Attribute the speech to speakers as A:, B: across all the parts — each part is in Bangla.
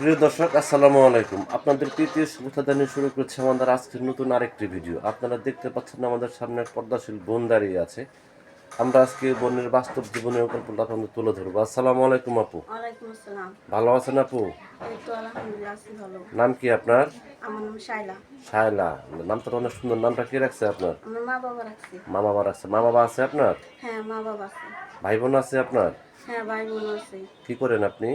A: প্রিয় দর্শক আসসালামু আলাইকুম। আপনাদের তৃতীয় শুভেচ্ছা জানিয়ে শুরু করছে আমাদের আজকের নতুন আরেকটি ভিডিও। আপনারা দেখতে পাচ্ছেন আমাদের সামনে পর্দাশীল বোন দাঁড়িয়ে আছে। আমরা আজকে বোনের বাস্তব জীবনের গল্পটা আপনাদের তুলে ধরবো। আসসালামু আলাইকুম আপু। ভালো আছেন আপু? নাম কি আপনার?
B: আমার নাম শাইলা
A: শায়লা। নামটা তো অনেক সুন্দর। নামটা কি রাখছে আপনার?
B: মা বাবা রাখছে।
A: মা বাবা রাখছে। মা বাবা আছে আপনার?
B: হ্যাঁ মা বাবা আছে।
A: ভাই বোন আছে আপনার?
B: হ্যাঁ ভাই বোন আছে।
A: কি করেন আপনি?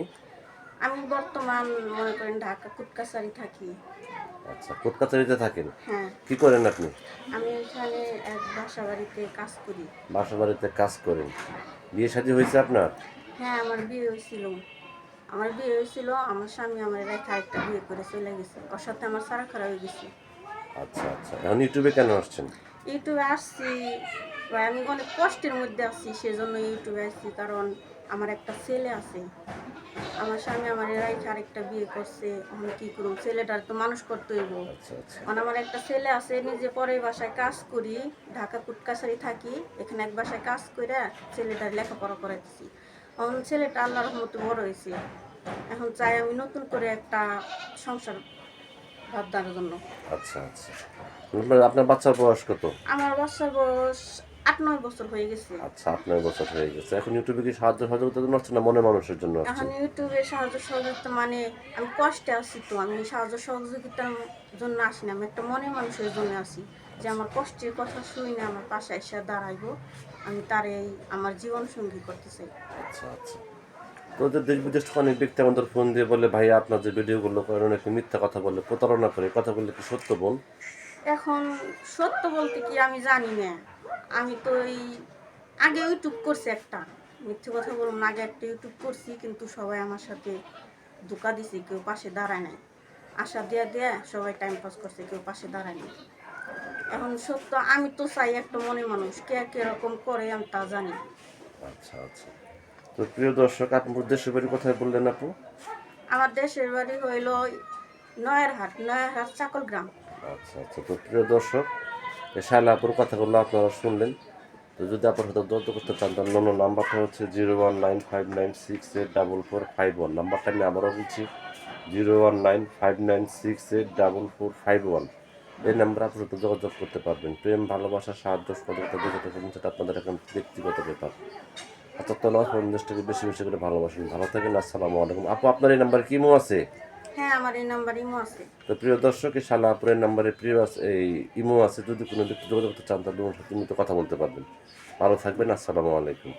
B: আমি বর্তমান মনে করেন ঢাকা কুটকাছারি থাকি।
A: আচ্ছা কোটকাচারিতে থাকেন?
B: হ্যাঁ।
A: কি করেন আপনি?
B: আমি এখানে এক বাসা বাড়িতে কাজ করি।
A: বাসা বাড়িতে কাজ করেন। বিয়ে শাদী হয়েছে আপনার?
B: হ্যাঁ আমার বিয়ে হয়েছিল। আমার বিয়ে হয়েছিল আমার স্বামী আমার রেখা একটা বিয়ে করে চলে গেছে। ওর সাথে আমার সারা খারাপ হয়ে গেছে।
A: আচ্ছা আচ্ছা। এখন ইউটিউবে কেন আসছেন?
B: ইউটিউবে আসছি আমি অনেক কষ্টের মধ্যে আছি সেজন্য ইউটিউবে আসছি কারণ আমার একটা ছেলে আছে। আমার স্বামী আমার রাইখে আরেকটা বিয়ে করছে আমি কি করুম ছেলেটার তো মানুষ করতে হইব।
A: আচ্ছা
B: আমার একটা ছেলে আছে নিজে পরের বাসায় কাজ করি ঢাকা কুটকাছারি থাকি এখানে এক বাসায় কাজ করে ছেলেটার লেখাপড়া করাইতেছি। এখন ছেলেটা আল্লাহর রহমতে বড় হয়েছে এখন চাই আমি নতুন করে একটা সংসার ভাবদার জন্য।
A: আচ্ছা আচ্ছা। আপনার বাচ্চার বয়স কত?
B: আমার বাচ্চার বয়স আট নয় বছর হয়ে গেছে।
A: আচ্ছা আপনার বছর হয়ে গেছে। এখন ইউটিউবে কি সাহায্য জন্য আসছেন না মনে মানুষের জন্য
B: এখন ইউটিউবে সাহায্য সহযোগিতা মানে আমি কষ্টে আছি তো আমি সাহায্য সহযোগিতার জন্য আসি না আমি একটা মনে মানুষের জন্য আসি যে আমার কষ্টের কথা শুই না আমার পাশে এসে দাঁড়াইবো আমি তার এই আমার জীবন সঙ্গী করতে চাই।
A: আচ্ছা আচ্ছা। তো যে দেশ বিদেশ অনেক ব্যক্তি আমাদের ফোন দিয়ে বলে ভাই আপনার যে ভিডিওগুলো করেন অনেকে মিথ্যা কথা বলে প্রতারণা করে কথা বললে কি সত্য বল?
B: এখন সত্য বলতে কি আমি জানি না। আমি তো এই আগে ইউটিউব করছি একটা। মিথ্যে কথা বলুন আগে একটা ইউটিউব করছি কিন্তু সবাই আমার সাথে ধোকা দিছে কেউ পাশে দাঁড়ায় নাই। আশা দিয়া দিয়া সবাই টাইম পাস করছে কেউ পাশে দাঁড়ায় নাই। এখন সত্য আমি তো চাই একটা মনে মানুষ কে কীরকম করে আমি তা জানি।
A: আচ্ছা আচ্ছা। তো প্রিয় দর্শক আপনার দেশের বাড়ি কোথায় বললেন আপু?
B: আমার দেশের বাড়ি হইল নয়ারহাট নয়ারহাট চাকল গ্রাম।
A: আচ্ছা আচ্ছা। তো প্রিয় দর্শক এই শায়লাপুর কথাগুলো আপনারা শুনলেন। তো যদি আপনার সাথে দর্দ করতে চান তাহলে অন্য নাম্বারটা হচ্ছে zero one nine five nine six eight double four five one. নাম্বারটা আমি আবারও বলছি, zero one nine five nine six eight double four five one. এই নাম্বারে আপনার সাথে যোগাযোগ করতে পারবেন। প্রেম, ভালোবাসা, সাহায্য, সহযোগিতা যেটা করবেন সেটা আপনাদের এখন ব্যক্তিগত ব্যাপার। আচ্ছা তো আমার দেশটাকে বেশি বেশি করে ভালোবাসেন। ভালো থাকেন, আসসালামু আলাইকুম। আপু, আপনার এই নাম্বার কিমো আছে?
B: হ্যাঁ আমার
A: তো প্রিয় দর্শক এই শালাপুরের নাম্বারে প্রিয় এই ইমো আছে। যদি কোনো ব্যক্তি যোগাযোগ করতে চান, তাহলে ওর সাথে কথা বলতে পারবেন। ভালো থাকবেন, আসসালামু আলাইকুম।